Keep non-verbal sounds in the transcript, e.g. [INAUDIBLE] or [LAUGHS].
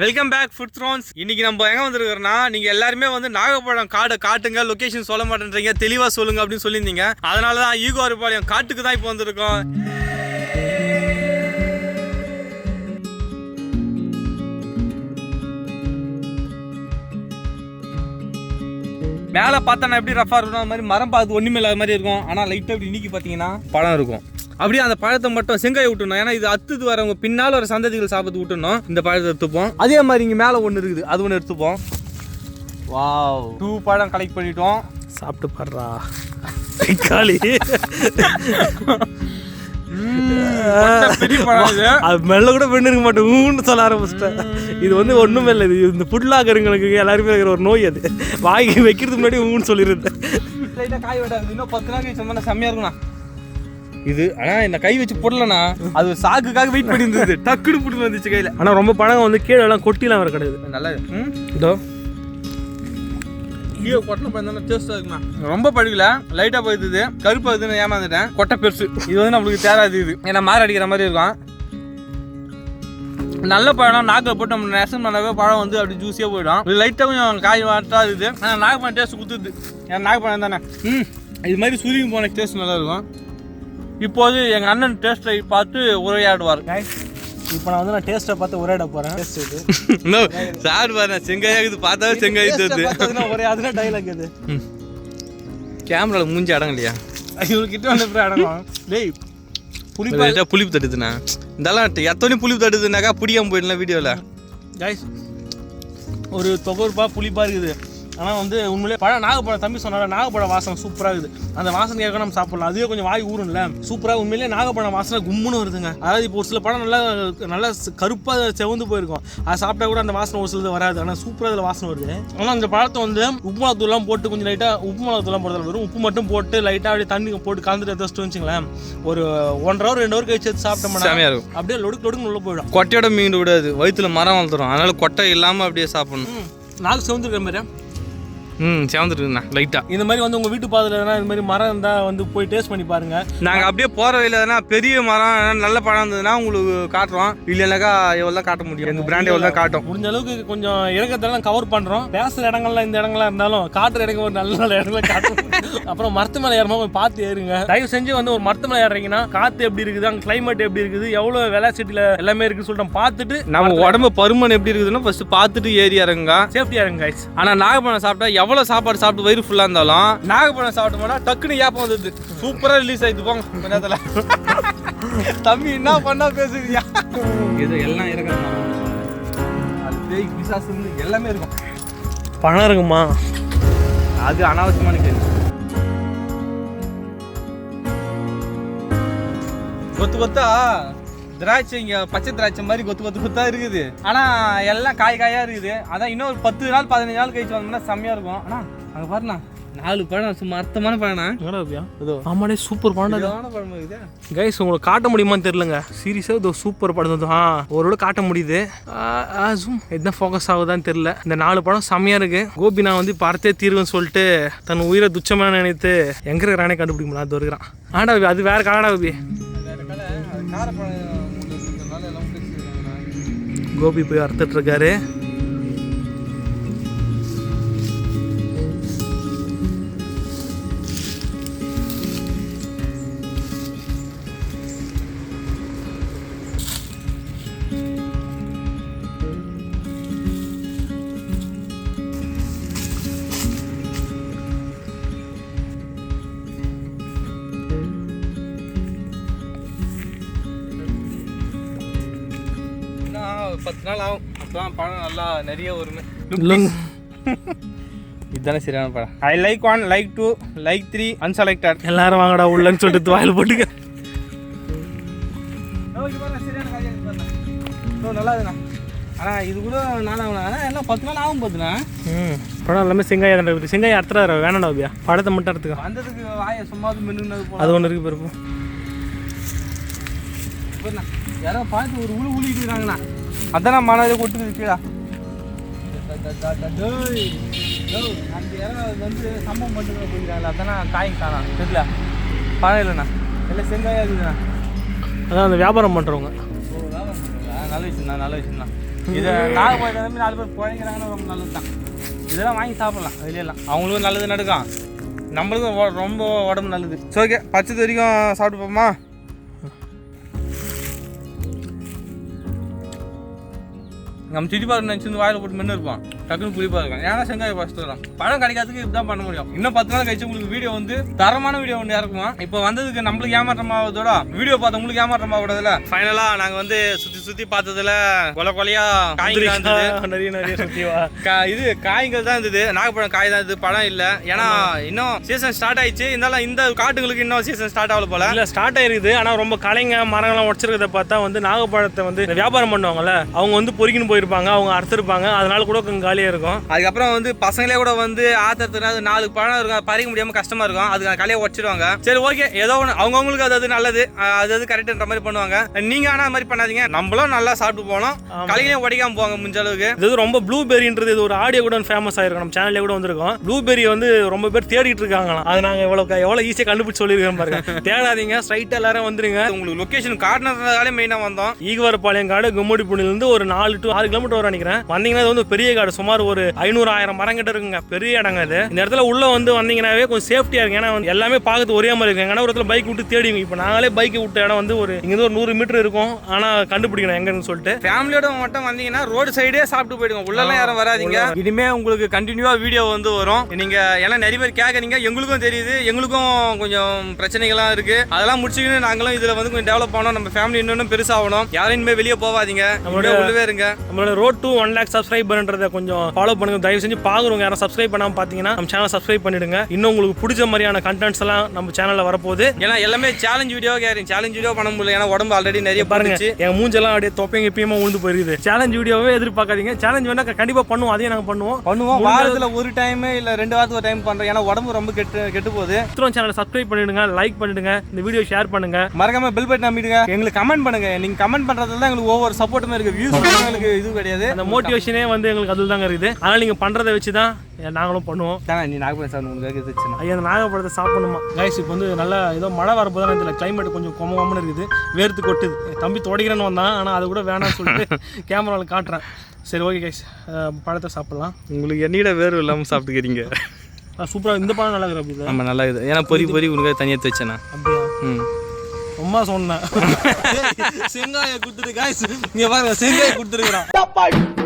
Welcome back food Thrones இன்னைக்கு நம்ம எங்க வந்திருக்கிறோம்னா நீங்க எல்லாருமே வந்து நாகப்பழம் காடை காட்டுங்க லொகேஷன் சொல்ல மாட்டேன்றீங்க தெளிவா சொல்லுங்க அப்படின்னு சொல்லியிருந்தீங்க. அதனால தான் ஈகோ அறுபாளையம் காட்டுக்கு தான் இப்போ வந்திருக்கோம். மேலே பார்த்தா எப்படி ரஃபாக இருக்கும் அது மாதிரி மரம் பார்த்து ஒன்றுமே இல்லாத மாதிரி இருக்கும். ஆனால் லைட்டாக இப்படி இன்னைக்கு பார்த்தீங்கன்னா பழம் இருக்கும். அப்படியே அந்த பழத்தை மட்டும் செங்காய் விட்டுணும் ஏன்னா இது அத்துது வரவங்க பின்னால் ஒரு சந்ததிகள் சாப்பிட்டு விட்டுணும் இந்த பழத்தை எடுத்துப்போம். அதே மாதிரி இங்கே மேலே ஒன்று இருக்குது. அது ஒன்று எடுத்துப்போம். வாவ். டூ பழம் கலெக்ட் பண்ணிட்டோம். சாப்பிட்டு பாடுறா. அது மெல்ல கூட பெண்ணிருக்க மாட்டேன். ஊன்னு சொல்ல ஆரம்பிச்சிட்டேன். இது வந்து ஒண்ணுமே இல்லை. இது இந்த புட்லாகருங்களுக்கு எல்லாருமே இருக்கிற ஒரு நோய் அது. வாங்கி வைக்கிறதுக்கு முன்னாடி ஊன்னு சொல்லியிருந்தேன் காய் விடாது இன்னும் பத்து நாள் கழிச்சு வந்தா செம்மையா இருக்கும்ண்ணா. இது. ஆனால் இந்த கை வச்சு போடலண்ணா. அது சாக்குக்காக வெயிட் பண்ணி இருந்தது. டக்குனு புட்டு வந்துச்சு கையில். ஆனா ரொம்ப பழம் வந்து கீழே எல்லாம் கொட்டிலாம் வர கிடையாது நல்லது ம்? இதோ. ஐயோ கொட்டை பழம் டேஸ்ட்டாக இருக்குண்ணா ரொம்ப பழுகல லைட்டாக போயிடுது கருப்பு இதுன்னு ஏமாந்துட்டேன். கொட்டை பெருசு. இது வந்து நம்மளுக்கு தேராது இது. ஏன்னா மாறு அடிக்கிற மாதிரி இருக்கும். நல்ல பழம் நாக்கில் போட்டு நம்ம நெசம் பண்ணவே பழம் வந்து அப்படி ஜூஸியாக போயிடும். இது லைட்டாக கொஞ்சம் காய் வாட்டா இருக்குது. ஆனால் நாகப்பழம் டேஸ்ட் குத்துது ஏன்னா நாகப்பழம் தானே. ம். இது மாதிரி சுருங்கி போன டேஸ்ட் நல்லா இருக்கும். இப்போது எங்கள் அண்ணன் டேஸ்ட்டை பார்த்து உரையாடுவார். இப்போ நான் வந்து நான் டேஸ்ட்டை பார்த்து ஒரே இடம் போறேன். டேஸ்ட் இது. சார் பாரு செங்காயாக இது பார்த்தாவே செங்காய் ஒரே அதுதான் டைலாக் இது. கேமராவில் மூஞ்சி அடங்க இல்லையா இவரு கிட்ட வந்து அடங்கும் டேய் புளிப்பா புளிப்பு தட்டுதுண்ணா. இதெல்லாம் எத்தனை புளிப்பு தட்டுதுனாக்கா பிடிக்காம போயிடலாம் வீடியோவில் கைஸ் ஒரு தொகர்ப்பா புளிப்பா இருக்குது. ஆனால் வந்து உண்மையிலே பழம் நாகப்பழம் தம்பி சொன்னால நாகப்பழம் வாசனை சூப்பராக இருக்குது. அந்த வாசனை கேட்க நம்ம சாப்பிடலாம். அதுவே கொஞ்சம் வாய் ஊறும்ல சூப்பராக உண்மையிலே நாகப்பழம் வாசனை கும்முன்னு வருதுங்க. அதாவது இப்போ ஒரு சில பழம் நல்லா நல்லா கருப்பாக செவந்து போயிருக்கும். அதை சாப்பிட்டா கூட அந்த வாசனை ஒரு சிலது வராது. ஆனால் சூப்பராக அதில் வாசனை வருது. ஆனால் அந்த பழத்தை வந்து உப்பு மிளகுத்தூள்லாம் போட்டு கொஞ்சம் லைட்டாக உப்பு மிளகுத்தூள்லாம் போடுறதுல வெறும் உப்பு மட்டும் போட்டு லைட்டாக அப்படியே தண்ணி போட்டு கலந்துட்டு எடுத்து வச்சுங்களேன். ஒரு ஒன்றரை ஹவர் ரெண்டு ஹவர் கழிச்சு எடுத்து சாப்பிட்டோம்னா இருக்கும். அப்படியே லொடுக்கு லொடுக்கு உள்ள போயிடும். கொட்டையோட மீண்டு விடாது. வயிற்றுல மரம் வளர்த்துரும். அதனால கொட்டை இல்லாமல் அப்படியே சாப்பிடணும். நாக்கு செவந்துருக்கிற மாதிரி. ம் சேர்ந்துருக்குண்ணா லைட்டாக இந்த மாதிரி வந்து உங்க வீட்டு பாதையில எதனா இந்த மாதிரி மரம் இருந்தா வந்து போய் டேஸ்ட் பண்ணி பாருங்க. நாங்கள் அப்படியே போகிற வழியில் எதனா பெரிய மரம் நல்ல பழம் இருந்ததுன்னா உங்களுக்கு காட்டுறோம். இல்லைனாக்கா எவ்வளோ காட்ட முடியும். எங்கள் பிராண்ட் எவ்வளோ காட்டும். முடிஞ்ச அளவுக்கு கொஞ்சம் இறக்கத்தெல்லாம் கவர் பண்றோம். பேசுற இடங்கள்ல இந்த இடங்களா இருந்தாலும் காட்டுற இடங்க ஒரு நல்ல நல்ல இடங்கள காட்டும். [LAUGHS] அப்புறம் மரத்து மேலே ஏறும்போது கொஞ்சம் பார்த்து ஏறுங்க. தயவு செஞ்சு வந்து ஒரு மரத்து மேலே ஏறுறீங்கன்னா காத்து எப்படி இருக்குது அங்க கிளைமேட் எப்படி இருக்குது எவ்வளவு வெலாசிட்டில எல்லாமே இருக்குன்னு சொல்லிட்டு பார்த்துட்டு நம்ம உடம்பு பருமன் எப்படி இருக்குதுன்னா ஃபர்ஸ்ட் பார்த்துட்டு ஏறி இறங்குங்க. சேஃப்டியா இருங்க guys. ஆனால் நாகப்பழம் சாப்பிட்டா எவ்வளோ சாப்பாடு சாப்பிட்டு வயிறு ஃபுல்லாக இருந்தாலும் நாகப்பழம் சாப்பிட்டோம்னா டக்குன்னு ஏப்பம் வந்தது. சூப்பராக ரிலீஸ் ஆயிடுது போங்க கொஞ்ச நேரத்தில். தம்பி என்ன பண்ணா பேசுறியா இது எல்லாம் இருக்கணும். அது பேய் பிசாசு எல்லாமே இருக்கும். பணம் இருக்குமா? அது அனாவசியமான கேள்வி. கொத்து கொத்தா திராட்சை இங்க பச்சை திராட்சை மாதிரி கொத்து கொத்து கொத்தா இருக்குது. ஆனா எல்லாம் காய் காயா இருக்குது. அதான் இன்னும் ஒரு பத்து நாள் பதினஞ்சு நாள் கழிச்சு வந்தோம்னா செம்மையா இருக்கும். ஆனா அங்க பாருண்ணா. நாலு பழம் சும்மா அர்த்தமான பழம்னா ஆமாடே சூப்பர் பழம் இருக்குது கைஸ் உங்களுக்கு காட்ட முடியுமான்னு தெரியலங்க. சீரியஸாக இது சூப்பர் படம் தான் ஆ ஓரளவு காட்ட முடியுது. ஜூம் என்ன ஃபோக்கஸ் ஆகுதான்னு தெரியல. இந்த நாலு படம் செம்மையா இருக்கு. கோபி நான் வந்து பார்த்தே தீர்வுன்னு சொல்லிட்டு தன் உயிரை துச்சமாக நினைத்து எங்க இருக்கிறானே கண்டுபிடிக்க முடியல. அது வருகிறான் கோபி, அது வேற காடா காரப்பழம் எல்லாம் கோபி போய் அறுத்துட்டு பத்து நாள் ஆகும். அப்பதான் பழம் நல்லா நிறைய வருமே. இதுதானே சரியான படம். I like one like two like three unselected எல்லாரும் வாங்கடா உள்ளன்னு சொல்லிட்டு வாயில் போட்டுக்க. நல்லா இருக்குண்ணா ஆனால் இது கூட நாளாகணும் ஆனால் எல்லாம் பத்து நாள் ஆகும் போதுண்ணா ம் படம் எல்லாமே செங்காய் தான் இருக்குது. செங்காய் அறுத்துறாரு வேணாடா கோபியா படத்தை மட்டும் அறுத்துக்க. வந்ததுக்கு வாயை சும்மா மென்னு அது ஒன்று இருக்கு பிறப்பு யாரோ பார்த்து ஒரு உளு உளிக்கிறாங்கண்ணா அதான் மனதை கொட்டுது கீழே அந்த இடம் வந்து சம்பவம் பண்ணிட்டு போயிருக்காங்களா அதான் காய் காணாம் தெரியல பழம் இல்லைண்ணா எல்லாம் செங்காயா இருக்குதுண்ணா அதான் அந்த வியாபாரம் பண்ணுறவங்க? நல்ல விஷயம் தான் நல்ல விஷயம் தான் இதை நாகப்பழத்தை நம்பி நாலு பேர் குழைக்கிறாங்கன்னா ரொம்ப நல்லது தான் இதெல்லாம் வாங்கி சாப்பிடலாம் வெளியெல்லாம் அவங்களுக்கும் நல்லது நடக்கும். நம்மளுக்கும் ரொம்ப உடம்பு நல்லது. சரி ஓகே. பச்சது வரைக்கும் சாப்பிட்டு போமா நம்ம சிட்டி பார்த்து நினச்சி வாயில் போட்டு மென்று இருப்பான். டக்குனு புளிப்பா இருக்கும். ஏன்னா செங்காய் ஃபஸ்ட்டு வரும். பழம் கிடைக்காததுக்கு இப்படிதான் பண்ண முடியும். இன்னும் பத்து நாள் கழிச்சு உங்களுக்கு வீடியோ வந்து தரமான வீடியோ ஒன்று இறக்குமா? இப்போ வந்ததுக்கு நம்மளுக்கு ஏமாற்றமாவதோட வீடியோ பார்த்து உங்களுக்கு ஏமாற்றமாக கூடாதுல ஃபைனலாக நாங்கள் வந்து சுற்றி சுற்றி பார்த்ததுல கொலை கொலையா காய்கள் தான் இருந்தது. நிறைய நிறைய சுத்தி வா. கா- இது காய்கள் தான் இருந்தது. நாகப்பழம் காய் தான் இருந்தது. பழம் இல்லை. ஏன்னா இன்னும் சீசன் ஸ்டார்ட் ஆயிடுச்சு. இருந்தாலும் இந்த காட்டுங்களுக்கு இன்னும் சீசன் ஸ்டார்ட் ஆகல போல. இல்ல ஸ்டார்ட் ஆயிருக்குது. ஆனா ரொம்ப கலைங்க மரங்கள்லாம் உடச்சிருக்கிறத பார்த்தா வந்து நாகப்பழத்தை வந்து வியாபாரம் பண்ணுவாங்கல்ல அவங்க வந்து பொறுக்கின்னு போயிருப்பாங்க அவங்க அறுத்திருப்பாங்க. அதனால கூட காலியா இருக்கும். அதுக்கப்புறம் வந்து பசங்களே கூட வந்து ஆத்தத்துனா அது நாலு பழம் இருக்கும். அது பறிக்க முடியாம கஷ்டமா இருக்கும். அதுக்கு அந்த கலையை உடச்சிடுவாங்க சரி ஓகே. ஏதோ ஒன்று அவங்கவுங்களுக்கு அது அது நல்லது. அது அது கரெக்டுன்ற மாதிரி பண்ணுவாங்க. நீங்க ஆனா அது மாதிரி பண்ணாதீங்க. நம்மளும் நல்லா சாப்பிட்டு போனோம் கலையிலையும் உடைக்காம போவாங்க முடிஞ்ச அளவுக்கு. இது ரொம்ப ப்ளூபெரின்றது இது ஒரு ஆடியோ கூட ஃபேமஸ் ஆயிருக்கும். நம்ம சேனல்ல கூட வந்திருக்கோம். ப்ளூபெரி வந்து ரொம்ப பேர் தேடிட்டு இருக்காங்களாம். அது நாங்க எவ்வளவு எவ்வளவு ஈஸியா கண்டுபிடிச்சு சொல்லியிருக்கோம் பாருங்க. [LAUGHS] தேடாதீங்க. ஸ்ட்ரைட்டா எல்லாரும் வந்துருங்க. உங்களுக்கு லொகேஷன் காட்டினதுனாலே மெயினா வந்தோம். ஈகவரப்பாளையம் காடு கும்முடிப்புணிலிருந்து ஒரு நாலு டு ஆறு கிலோமீட்டர் வரும் நினைக்கிறேன். வந்தீங்கன்னா இது வந்து பெரிய காடு. சுமார் ஒரு ஐநூறு ஆயிரம் மரம் கிட்ட இருக்குங்க. பெரிய இடங்க இது இந்த இடத்துல உள்ள வந்து வந்தீங்கன்னாவே கொஞ்சம் சேஃப்டியா இருக்கு ஏன்னா எல்லாமே பார்க்கறது ஒரே மாதிரி இருக்கு ஏன்னா ஒரு இடத்துல பைக் விட்டு தேடிங்க. இப்போ நாங்களே பைக் விட்ட இடம் வந்து ஒரு இங்க ஒரு நூறு மீட்டர் இருக்கும். ஆனா கண்டுபிடிக்கணும் எங்கன்னு சொல்லிட்டு. ஃபேமிலியோட மட்டும் வந்தீங்கன்னா ரோடு சைடே சாப்பிட்டு போயிடுங்க. உள்ளெல்லாம் யாரும் வராதீங்க. இனிமே உங்களுக்கு கண்டினியூவா வீடியோ வந்து வரும். நீங்க எல்லாம் நிறைய பேர் கேட்குறீங்க எங்களுக்கும் தெரியுது. எங்களுக்கும் கொஞ்சம் பிரச்சனைகள்லாம் இருக்கு. அதெல்லாம் முடிச்சுக்கின்னு நாங்களும் இதுல வந்து கொஞ்சம் டெவலப் பண்ணோம் நம்ம ஃபேமிலி இன்னும் பெருசாகணும். யாரும் இனிமே வெளியே போகாதீங்க. நம்மளோட உள்ளவே இருங்க. நம்மளோட ரோட் டு ஒன் லேக் சப்ஸ்கிரைபர்ன்றதை கொஞ்சம் ஃபாலோ பண்ணுங்க. தயவு செஞ்சு பாக்குறவங்க யாரும் சப்ஸ்கிரைப் பண்ணாம பாத்தீங்கன்னா நம்ம சேனல் சப்ஸ்கிரைப் பண்ணிடுங்க. இன்னும் உங்களுக்கு பிடிச்ச மாதிரியான கண்டென்ட்ஸ் எல்லாம் நம்ம சேனல்ல வரப்போகுது. ஏன்னா எல்லாமே சேலஞ்ச் வீடியோ கேட்குறீங்க சேலஞ்ச் வீடியோ பண்ண முடியல. ஏன்னா உடம்பு ஆல்ரெடி நிறைய பாருங்க. என் மூஞ்செல்லாம் அப்படியே தொப்பைங்க எப்பயுமே உழுந்து போயிருக்குது சேலஞ்ச் வீடியோவே எதிர்பார்க்காதீங்க. சேலஞ்ச் வேணா கண்டிப்பா பண்ணுவோம். அதையும் நாங்க பண்ணுவோம். பண்ணுவோம். வாரத்துல ஒரு டைம் இல்ல ரெண்டு வாரத்துக்கு ஒரு டைம் பண்றோம். ஏன்னா உடம்பு ரொம்ப கெட்டு கெட்டு போகுது. சித்திரம் சேனலை சப்ஸ்கிரைப் பண்ணிடுங்க. லைக் பண்ணிடுங்க. இந்த வீடியோ ஷேர் பண்ணுங்க. மறக்காம பெல் பட்டன் நம்பிடுங்க எங்களுக்கு கமெண்ட் பண்ணுங்க. நீங்க கமெண்ட் பண்றதுல தான் எங்களுக்கு ஒவ்வொரு சப்போர்ட்டுமே இருக்கு. வியூஸ் எங்களுக்கு இது கிடையாது. அந்த மோட்டிவேஷனே வந்து எங்களுக்கு அதில் தாங்க இருக்குது அதனால நீங்க பண்றதை வச்சு தான் நாங்களும் பண்ணுவோம். தானே நீ நாகப்பழம் சார் உங்களுக்கு இருந்துச்சுன்னா ஐயா அந்த நாகப்பழத்தை சாப்பிடணுமா? கைஸ் இப்போ வந்து நல்லா ஏதோ மழை வரப்போதான் இதில் கிளைமேட் கொஞ்சம் கொம கொமன்னு இருக்குது. வேர்த்து கொட்டுது. என் தம்பி துடைக்கிறேன்னு வந்தான் ஆனால் அது கூட வேணாம்னு சொல்லிட்டு [LAUGHS] கேமராவில் காட்டுறேன். சரி ஓகே கைஸ் பழத்தை சாப்பிடலாம். உங்களுக்கு என்னிட வேறு இல்லாமல் சாப்பிட்டுக்கிறீங்க. சூப்பராக இந்த பழம் நல்லா இருக்குது ஆமாம் நல்லா இது ஏன்னா பொறி பொறி உனக்கு தனியாக வச்சேண்ணா அப்படியா? ம். ரொம்ப சொன்னேன். [LAUGHS] செங்காயை கொடுத்துட்டு காய்ஸ் இங்கே பாருங்க செங்காயை கொடுத்துருக்குறான்